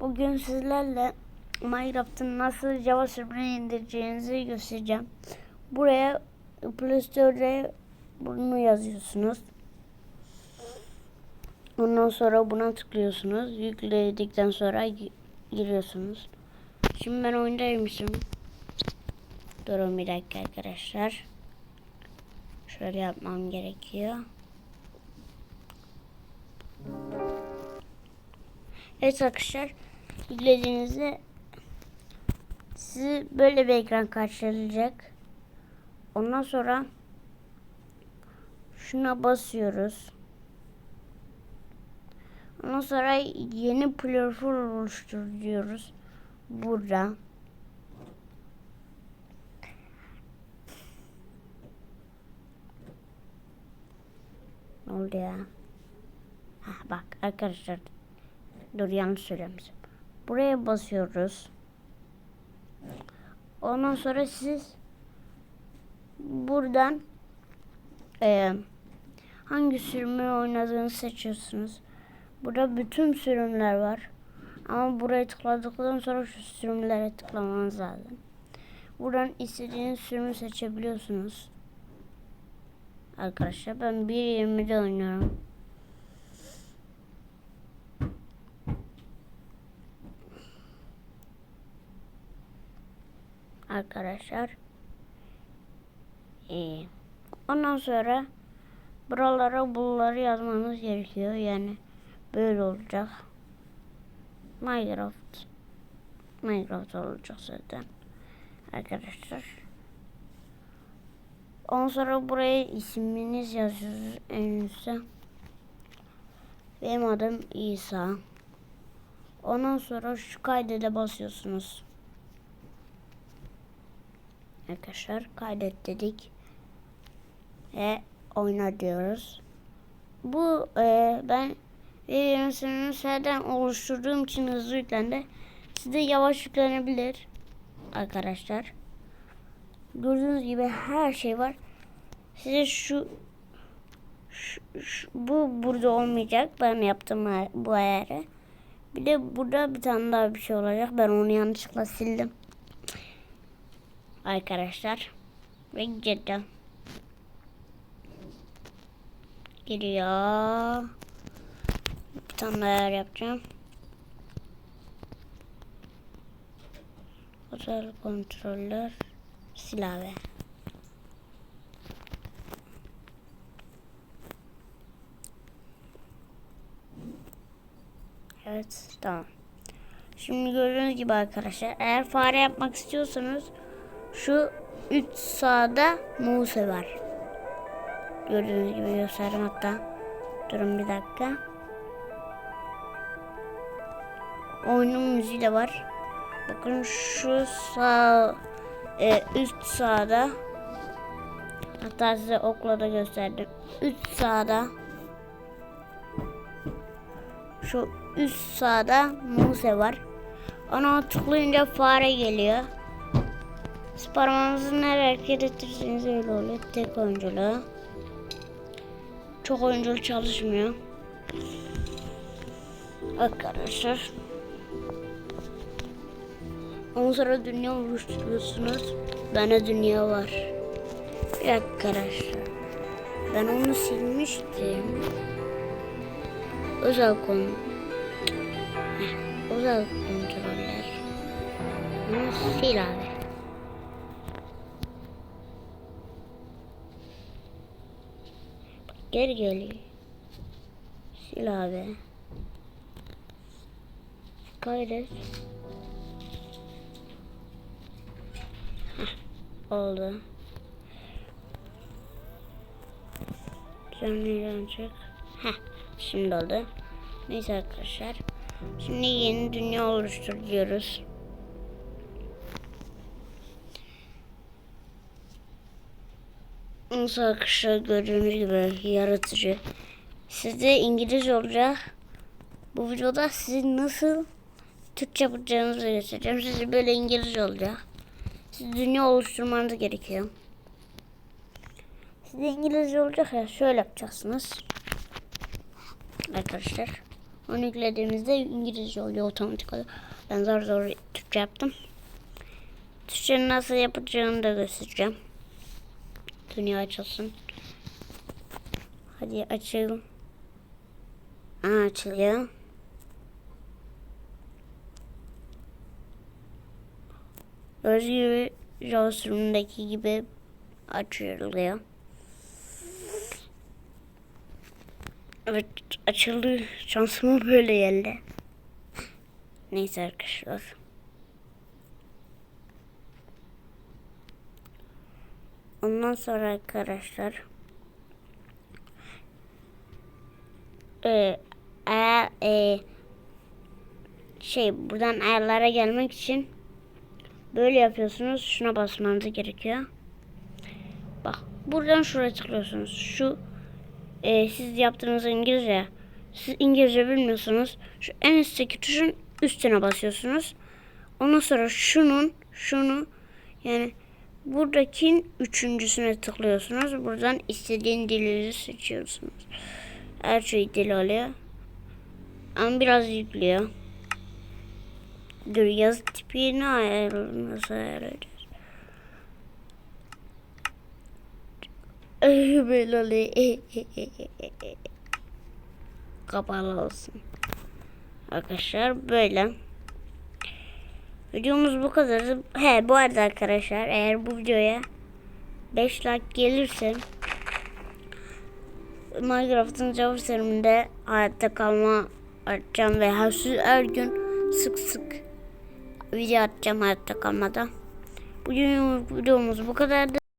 Bugün sizlerle Minecraft'ın nasıl Java sürümünü indireceğinizi göstereceğim. Buraya Play Store'da bunu yazıyorsunuz. Ondan sonra buna tıklıyorsunuz. Yükledikten sonra gi- giriyorsunuz. Şimdi ben oyundaymışım. Durun bir dakika arkadaşlar. Şöyle yapmam gerekiyor. Evet arkadaşlar yüklediğinizde sizi böyle bir ekran karşılayacak. Ondan sonra şuna basıyoruz. Ondan sonra yeni platform oluştur diyoruz. Burada. Ne oldu ya? Hah, bak arkadaşlar Dur yanlış söylemişim. Buraya basıyoruz. Ondan sonra siz buradan eee, hangi sürümü oynadığını seçiyorsunuz. Burada bütün sürümler var. Ama buraya tıkladıktan sonra şu sürümlere tıklamanız lazım. Buradan istediğiniz sürümü seçebiliyorsunuz. Arkadaşlar ben 1.20'de oynuyorum. Arkadaşlar. Ee, ondan sonra buralara bunları yazmanız gerekiyor. Yani böyle olacak. Minecraft. Minecraft olacak zaten. Arkadaşlar. Ondan sonra buraya isminiz yazıyorsunuz en üstte. Benim adım İsa. Ondan sonra şu kaydede basıyorsunuz. Arkadaşlar kaydet dedik. Ve oyna diyoruz. Bu e, ben videonun sıradan oluşturduğum için hızlı yüklendi. Size yavaş yüklenebilir. Arkadaşlar. Gördüğünüz gibi her şey var. Size şu, şu, şu- bu burada olmayacak. Ben yaptım bu ayarı. Bir de burada bir tane daha bir şey olacak. Ben onu yanlışlıkla sildim arkadaşlar. Ve girdim. Giriyor. Bir tane daha yapacağım. Özel kontroller silahı. Evet tamam. Şimdi gördüğünüz gibi arkadaşlar eğer fare yapmak istiyorsanız şu üç sağda Muse var. Gördüğünüz gibi gösterdim hatta. Durun bir dakika. Oyunun müziği de var. Bakın şu sağ e, üst sağda hatta size okla da gösterdim. Üst sağda şu üst sağda Muse var. Ona tıklayınca fare geliyor. Siz parmağınızı nereye hareket ettirirseniz öyle oluyor. Tek oyunculuğu. Çok oyunculu çalışmıyor. Arkadaşlar. Ondan sonra dünya oluşturuyorsunuz. Bende dünya var. Bir arkadaşlar. Ben onu silmiştim. Özel konu. Özel kontroller. Bunu sil abi. Geri geliyor. Sil abi. Kaydet. Oldu. Düzenleyeceğim çık. Heh, şimdi oldu. Neyse arkadaşlar. Şimdi yeni dünya oluştur diyoruz. Nasıl arkadaşlar gördüğünüz gibi yaratıcı. Sizde İngilizce olacak. Bu videoda sizin nasıl Türkçe yapacağınızı göstereceğim. Sizde böyle İngilizce olacak. Siz dünya oluşturmanız gerekiyor. Sizde İngilizce olacak ya şöyle yapacaksınız. Arkadaşlar. Onu yüklediğimizde İngilizce oluyor otomatik olarak. Ben zor zor Türkçe yaptım. Türkçenin nasıl yapacağını da göstereceğim. Dünya açılsın. Hadi açalım. Aa, açılıyor. Gördüğünüz gibi Jawsroom'daki gibi açılıyor. Evet açıldı. Şansıma böyle geldi. Neyse arkadaşlar. Ondan sonra arkadaşlar e, eğer e, şey buradan ayarlara gelmek için böyle yapıyorsunuz. Şuna basmanız gerekiyor. Bak buradan şuraya tıklıyorsunuz. Şu e, siz yaptığınız İngilizce. Siz İngilizce bilmiyorsunuz. Şu en üstteki tuşun üstüne basıyorsunuz. Ondan sonra şunun şunu yani buradakin üçüncüsüne tıklıyorsunuz. Buradan istediğin dili seçiyorsunuz. Her şey dil oluyor. Ama biraz yüklüyor. Dur yazı tipini ayarlayalım. Nasıl ayarlayacağız? Böyle oluyor. Kapalı olsun. Arkadaşlar böyle. Videomuz bu kadar. He bu arada arkadaşlar eğer bu videoya 5 like gelirse Minecraft'ın Java serüveninde hayatta kalma atacağım ve her gün sık sık video atacağım hayatta kalmada. Bugün videomuz bu kadardı.